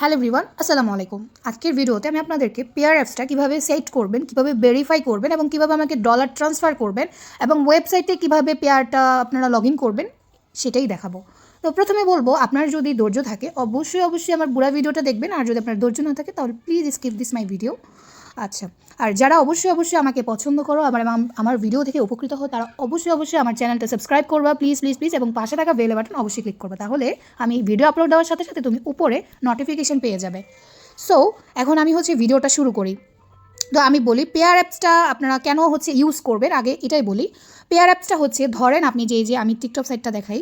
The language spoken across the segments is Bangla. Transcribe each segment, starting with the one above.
হ্যালো এভরিওয়ান, আসসালামু আলাইকুম। আজকের ভিডিওতে আমি আপনাদেরকে পেয়ার অ্যাপসটা কীভাবে সেট করবেন, কীভাবে ভেরিফাই করবেন এবং কীভাবে আমাকে ডলার ট্রান্সফার করবেন এবং ওয়েবসাইটে কীভাবে পেয়ারটা আপনারা লগ ইন করবেন, সেটাই দেখাবো। তো প্রথমে বলব, আপনার যদি ধৈর্য থাকে, অবশ্যই অবশ্যই আমার বুড়া ভিডিওটা দেখবেন। আর যদি আপনার ধৈর্য না থাকে, তাহলে please skip this my video আচ্ছা আর যারা অবশ্যই অবশ্যই আমাকে পছন্দ করো এবং আমার ভিডিও থেকে উপকৃত হয় তারা অবশ্যই অবশ্যই আমার চ্যানেলটা সাবস্ক্রাইব করবা প্লিজ প্লিজ প্লিজ এবং পাশে থাকা বেল বাটন অবশ্যই ক্লিক করবা। তাহলে আমি ভিডিও আপলোড দেওয়ার সাথে সাথে তুমি উপরে নোটিফিকেশন পেয়ে যাবে। সো এখন আমি হচ্ছে ভিডিওটা শুরু করি। তো আমি বলি পেয়ার অ্যাপসটা আপনারা কেন হচ্ছে ইউজ করবেন? আগে এটাই বলি পেয়ার অ্যাপসটা হচ্ছে, ধরেন আপনি যে যে আমি টিকটক সাইটটা দেখাই,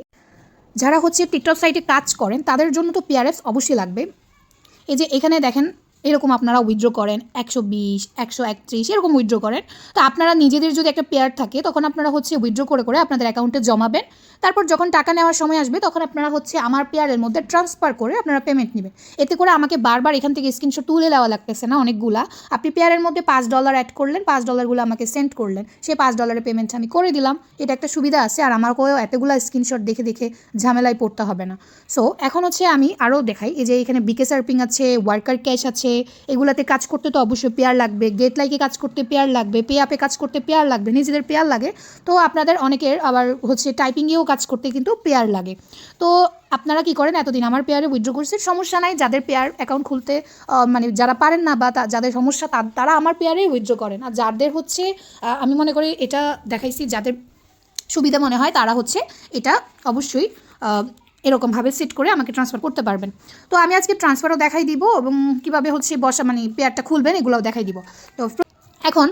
যারা হচ্ছে টিকটক সাইটে কাজ করেন, তাদের জন্য তো পেয়ার অ্যাপস অবশ্যই লাগবে। এই যে এখানে দেখেন এরকম আপনারা উইথড্র করেন একশো বিশ, একশো একত্রিশ, এরকম উইথড্র করেন। তো আপনারা নিজেদের যদি একটা পেয়ার থাকে, তখন আপনারা হচ্ছে উইথড্র করে করে আপনাদের অ্যাকাউন্টে জমাবেন। তারপর যখন টাকা নেওয়ার সময় আসবে, তখন আপনারা হচ্ছে আমার পেয়ারের মধ্যে ট্রান্সফার করে আপনারা পেমেন্ট নেবেন। এতে করে আমাকে বারবার এখান থেকে স্ক্রিনশট তুলে দেওয়া লাগতেছে না অনেকগুলা। আপনি পেয়ারের মধ্যে পাঁচ ডলার অ্যাড করলেন, পাঁচ ডলারগুলো আমাকে সেন্ড করলেন। সেই পাঁচ ডলারের পেমেন্ট আমি করে দিলাম। এটা একটা সুবিধা আছে, আর আমাকেও এতগুলো স্ক্রিনশট দেখে দেখে ঝামেলায় পড়তে হবে না। সো এখন হচ্ছে আমি আরও দেখাই, এই যে এখানে বিকে সার্পিং আছে ওয়ার্কার ক্যাশ আছে এগুলাতে কাজ করতে তো অবশ্যই পেয়ার লাগবে। গেট লাইকে কাজ করতে পেয়ার লাগবে পে আপে কাজ করতে পেয়ার লাগবে, নিজেদের পেয়ার লাগে। তো আপনাদের অনেকের আবার হচ্ছে টাইপিংয়েও কাজ করতে কিন্তু পেয়ার লাগে। তো আপনারা কি করেন? এতদিন আমার পেয়ারে উইথড্র করছেন সমস্যা নাই, যাদের পেয়ার অ্যাকাউন্ট খুলতে মানে যারা পারেন না বা যাদের সমস্যা তারা আমার পেয়ারে উইথড্র করেন। আর যাদের হচ্ছে আমি মনে করি এটা দেখাইছি, যাদের সুবিধা মনে হয়, তারা হচ্ছে এটা অবশ্যই এরকমভাবে সেট করে আমাকে ট্রান্সফার করতে পারবেন। তো আমি আজকে ট্রান্সফারও দেখাই দিব এবং কীভাবে হচ্ছে বসা মানে পেয়ারটা খুলবেন, এগুলোও দেখাই দিব। তো এখন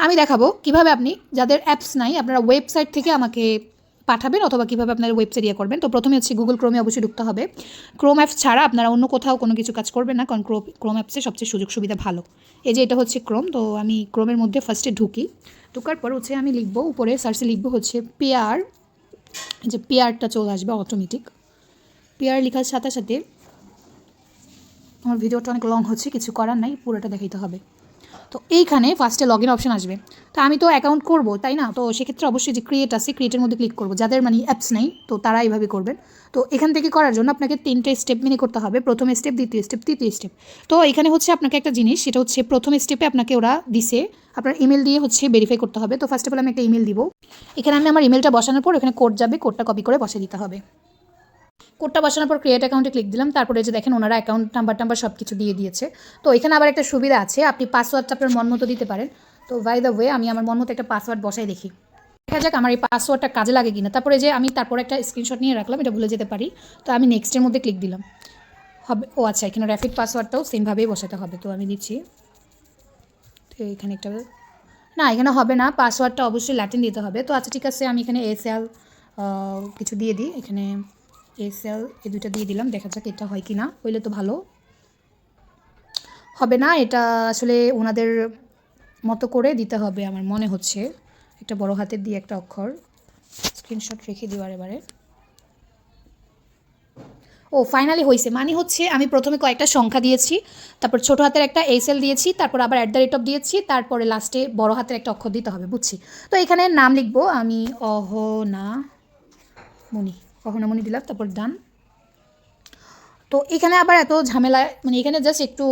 আমি দেখাবো কীভাবে আপনি, যাদের অ্যাপস নাই, আপনারা ওয়েবসাইট থেকে আমাকে পাঠাবেন অথবা কীভাবে আপনার ওয়েবসাইট ইয়ে করবেন। তো প্রথমে হচ্ছে গুগল ক্রোমে অবশ্যই ঢুকতে হবে। ক্রোম অ্যাপস ছাড়া আপনারা অন্য কোথাও কোনো কিছু কাজ করবেন না, কারণ ক্রোম ক্রোম অ্যাপসে সবচেয়ে সুযোগ সুবিধা ভালো। এই যে এটা হচ্ছে ক্রোম তো আমি ক্রোমের মধ্যে ফার্স্টে ঢুকি। ঢুকার পর হচ্ছে আমি লিখব, উপরে সার্চে লিখব হচ্ছে পেয়ার যে পেয়ারটা চলে আসবে অটোমেটিক পেয়ার লেখার সাথে সাথে আমার ভিডিওটা অনেক লং হচ্ছে, কিছু করার নাই, পুরোটা দেখাইতে হবে। তো এইখানে ফার্স্টে লগ ইন অপশন আসবে। তো আমি তো অ্যাকাউন্ট করব, তাই না? তো সেক্ষেত্রে অবশ্যই যে ক্রিয়েট আছে ক্রিয়েটের মধ্যে ক্লিক করব। যাদের মানে অ্যাপস নেই, তো তারা এইভাবে করবেন। তো এখান থেকে করার জন্য আপনাকে তিনটে স্টেপ মেনে করতে হবে। প্রথম স্টেপ দ্বিতীয় স্টেপ তৃতীয় স্টেপ তো এখানে হচ্ছে আপনাকে একটা জিনিস, সেটা হচ্ছে প্রথম স্টেপে আপনাকে ওরা দিছে, আপনার ইমেল দিয়ে হচ্ছে ভেরিফাই করতে হবে। তো ফার্স্ট অফ অল আমি একটা ইমেল দিব। এখানে আমি আমার ইমেলটা বসানোর পর এখানে কোড যাবে কোডটা কপি করে বসে দিতে হবে। কোডটা বসানোর পর ক্রিয়েট অ্যাকাউন্টে ক্লিক দিলাম, তারপরে যে দেখেন ওনারা অ্যাকাউন্ট নাম্বার টাম্বার সব কিছু দিয়ে দিয়েছে। তো এখানে আবার একটা সুবিধা আছে, আপনি পাসওয়ার্ডটা আপনার মন মতো দিতে পারেন। তো বাই দ্য ওয়ে আমি আমার মন মতো একটা পাসওয়ার্ড বসাই দেখি। দেখা যাক আমার এই পাসওয়ার্ডটা কাজে লাগে কিনা। তারপরে যে আমি তারপর একটা স্ক্রিনশট নিয়ে রাখলাম, এটা ভুলে যেতে পারি। তো আমি নেক্সটের মধ্যে ক্লিক দিলাম। হবে, ও আচ্ছা এখানে র্যাপিড পাসওয়ার্ডটাও সেমভাবেই বসাতে হবে। তো আমি দিচ্ছি। তো এখানে একটা, না, এখানে হবে না পাসওয়ার্ডটা অবশ্যই ল্যাটিন দিতে হবে। তো আচ্ছা ঠিক আছে, আমি এখানে এসএল কিছু দিয়ে দিই। এখানে এস এল এই দুইটা দিয়ে দিলাম, দেখা যাক এটা হয় কি না হইলে তো ভালো। হবে না, এটা আসলে ওনাদের মতো করে দিতে হবে আমার মনে হচ্ছে। একটা বড় হাতের দিয়ে একটা অক্ষর। স্ক্রিনশট রেখে দিবার এবারে। ও ফাইনালি হয়েছে মানে হচ্ছে আমি প্রথমে কয়েকটা সংখ্যা দিয়েছি, তারপর ছোট হাতের একটা এসএল দিয়েছি, তারপর আবার অ্যাট দ্য রেট অফ দিয়েছি, তারপরে লাস্টে বড় হাতের একটা অক্ষর দিতে হবে, বুঝছি? তো এখানে নাম লিখব আমি অহনা মনি। অহনামণি দিলাম, তারপর ডান তো এখানে আবার এত ঝামেলা মানে এখানে জাস্ট একটু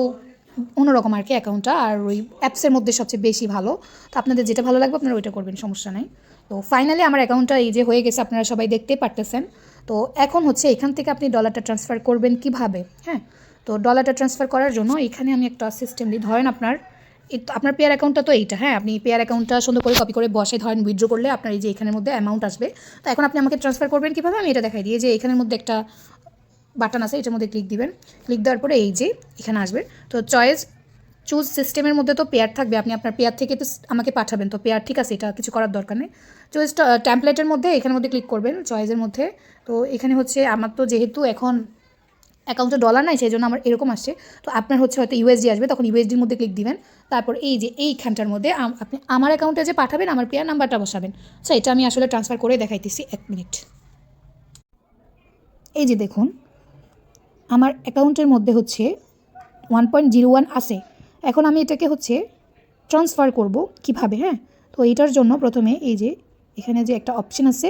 অন্যরকম আর কি অ্যাকাউন্টটা আর ওই অ্যাপসের মধ্যে সবচেয়ে বেশি ভালো। তো আপনাদের যেটা ভালো লাগবে আপনারা ওইটা করবেন, সমস্যা নাই। তো ফাইনালি আমার অ্যাকাউন্টটা এই যে হয়ে গেছে, আপনারা সবাই দেখতে পারতেছেন। তো এখন হচ্ছে এখান থেকে আপনি ডলারটা ট্রান্সফার করবেন কীভাবে? হ্যাঁ তো ডলারটা ট্রান্সফার করার জন্য এখানে আমি একটা সিস্টেম দিই। ধরেন আপনার আপনার পেয়ার অ্যাকাউন্টটা তো এইটা হ্যাঁ? আপনি পেয়ার অ্যাকাউন্টটা সুন্দর করে কপি করে বসে ধরেন উইথড্র করলে আপনার এই যে এখানের মধ্যে অ্যামাউন্ট আসবে। তো এখন আপনি আমাকে ট্রান্সফার করবেন কীভাবে? আমি এটা দেখাই দিই। যে এখানের মধ্যে একটা বাটন আছে, এটার মধ্যে ক্লিক দিবেন। ক্লিক দেওয়ার পরে এই যে এখানে আসবে। তো চয়েস চুজ সিস্টেমের মধ্যে তো পেয়ার থাকবে। আপনি আপনার পেয়ার থেকে তো আমাকে পাঠাবেন। তো পেয়ার ঠিক আছে, এটা কিছু করার দরকার নেই। চয়েস ট্যাম্পলেটের মধ্যে এখানের মধ্যে ক্লিক করবেন চয়েসের মধ্যে। তো এখানে হচ্ছে আমার তো যেহেতু এখন অ্যাকাউন্টে ডলার নাই সেই জন্য আমার এরকম আসছে। তো আপনার হচ্ছে হয়তো ইউএসডি আসবে, তখন ইউএসডির মধ্যে ক্লিক দিবেন। তারপর এই যে এইখানটার মধ্যে আপনি আমার অ্যাকাউন্টে যে পাঠাবেন, আমার পেয়ার নাম্বারটা বসাবেন। আচ্ছা এটা আমি আসলে ট্রান্সফার করে দেখাইতেছি এক মিনিট এই যে দেখুন, আমার অ্যাকাউন্টের মধ্যে হচ্ছে ওয়ান পয়েন্ট জিরো ওয়ান আছে। এখন আমি এটাকে হচ্ছে ট্রান্সফার করব কীভাবে হ্যাঁ? তো এটার জন্য প্রথমে এই যে এখানে যে একটা অপশন আছে,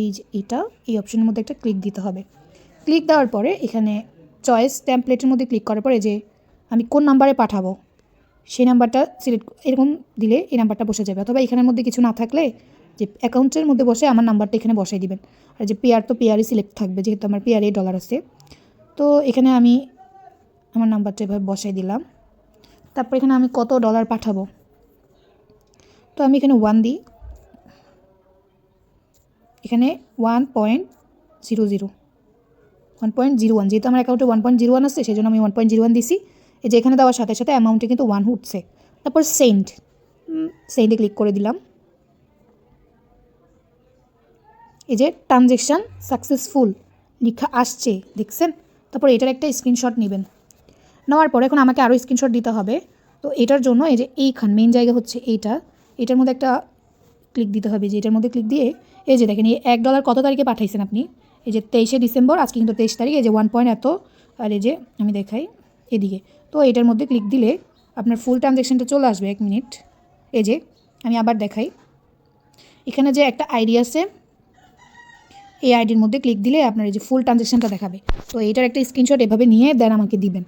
এই যে এটা, এই অপশনের মধ্যে একটা ক্লিক দিতে হবে। ক্লিক দেওয়ার পরে এখানে চয়েস ট্যাম্পলেটের মধ্যে ক্লিক করার পরে যে আমি কোন নাম্বারে পাঠাবো, সেই নাম্বারটা সিলেক্ট এরকম দিলে এই নাম্বারটা বসে যাবে। অথবা এখানের মধ্যে কিছু না থাকলে যে অ্যাকাউন্টের মধ্যে বসে আমার নাম্বারটা এখানে বসাই দিবেন। আর যে পেয়ার তো পেয়ারই সিলেক্ট থাকবে, যেহেতু আমার পেয়ারে ডলার আছে। তো এখানে আমি আমার নাম্বারটা এভাবে বসাই দিলাম। তারপর এখানে আমি কত ডলার পাঠাবো? তো আমি এখানে ওয়ান দিই। এখানে one point zero zero one point zero one যেহেতু আমার অ্যাকাউন্টে ওয়ান পয়েন্ট জিরো ওয়ান আসছে সেই জন্য আমি ওয়ান পয়েন্ট জিরো ওয়ান দিছি। এই যে এখানে দেওয়ার সাথে সাথে অ্যামাউন্টে কিন্তু ওয়ান উঠছে। তারপর সেন্ট সেন্টে ক্লিক করে দিলাম। এই যে ট্রানজেকশান সাকসেসফুল লেখা আসছে, দেখছেন? তারপর এটার একটা স্ক্রিনশট নেবেন। নেওয়ার পরে এখন আমাকে আরও স্ক্রিনশট দিতে হবে। তো এটার জন্য এই যে এইখান মেন জায়গা হচ্ছে এইটা। এটার মধ্যে একটা ক্লিক দিতে হবে যে এটার মধ্যে ক্লিক দিয়ে, এই যে দেখেন, এই এক ডলার কত তারিখে পাঠাইছেন আপনি? এই যে তেইশে ডিসেম্বর, আজকে কিন্তু তেইশ তারিখ, এই যে ওয়ান পয়েন্ট এত, আর এই যে আমি দেখাই এদিকে। তো এটার মধ্যে ক্লিক দিলে আপনার ফুল ট্রানজ্যাকশনটা চলে আসবে এক মিনিট এই যে আমি আবার দেখাই। এখানে যে একটা আইডি আছে, এই আইডির মধ্যে ক্লিক দিলে আপনার এই যে ফুল ট্রানজ্যাকশানটা দেখাবে। তো এইটার একটা স্ক্রিনশট এভাবে নিয়ে দেন আমাকে দিবেন।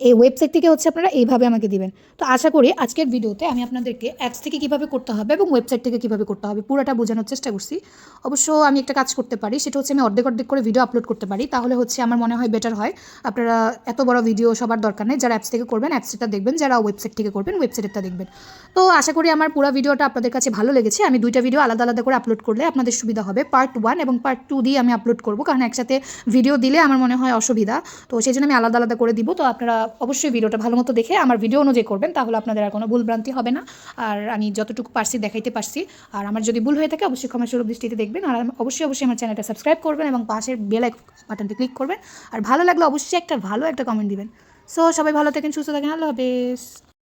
এই ওয়েবসাইট থেকে হচ্ছে আপনারা এইভাবে আমাকে দিবেন। তো আশা করি আজকের ভিডিওতে আমি আপনাদেরকে অ্যাপস থেকে কীভাবে করতে হবে এবং ওয়েবসাইট থেকে কীভাবে করতে হবে পুরোটা বোঝানোর চেষ্টা করছি। অবশ্য আমি একটা কাজ করতে পারি, সেটা হচ্ছে আমি অর্ধেক অর্ধেক করে ভিডিও আপলোড করতে পারি। তাহলে হচ্ছে আমার মনে হয় বেটার হয়। আপনারা এত বড় ভিডিও সবার দরকার নেই। যারা অ্যাপস থেকে করবেন অ্যাপসটা দেখবেন, যারা ওয়েবসাইট থেকে করবেন ওয়েবসাইটটা দেখবেন। তো আশা করি আমার পুরো ভিডিওটা আপনাদের কাছে ভালো লেগেছে। আমি দুইটা ভিডিও আলাদা আলাদা করে আপলোড করলে আপনাদের সুবিধা হবে। পার্ট ওয়ান এবং পার্ট টু দিয়ে আমি আপলোড করব, কারণ একসাথে ভিডিও দিলে আমার মনে হয় অসুবিধা। তো সেই জন্য আমি আলাদা আলাদা করে দিব। তো আপনারা অবশ্যই ভিডিওটা ভালো মতো দেখে আমার ভিডিও অনুযায়ী করবেন, তাহলে আপনাদের আর কোনো ভুলভ্রান্তি হবে না। আর আমি যতটুকু পারছি দেখাইতে পারছি। আর আমার যদি ভুল হয়ে থাকে, অবশ্যই ক্ষমা সুরভ দৃষ্টিতে দেখবেন। আর অবশ্যই অবশ্যই আমার চ্যানেলটা সাবস্ক্রাইব করবেন এবং পাশের বেল বাটনটি ক্লিক করবেন। আর ভালো লাগলে অবশ্যই একটা ভালো একটা কমেন্ট দিবেন। সো সবাই ভালো থাকেন, সুস্থ থাকেন। আল্লাহ হাফেজ।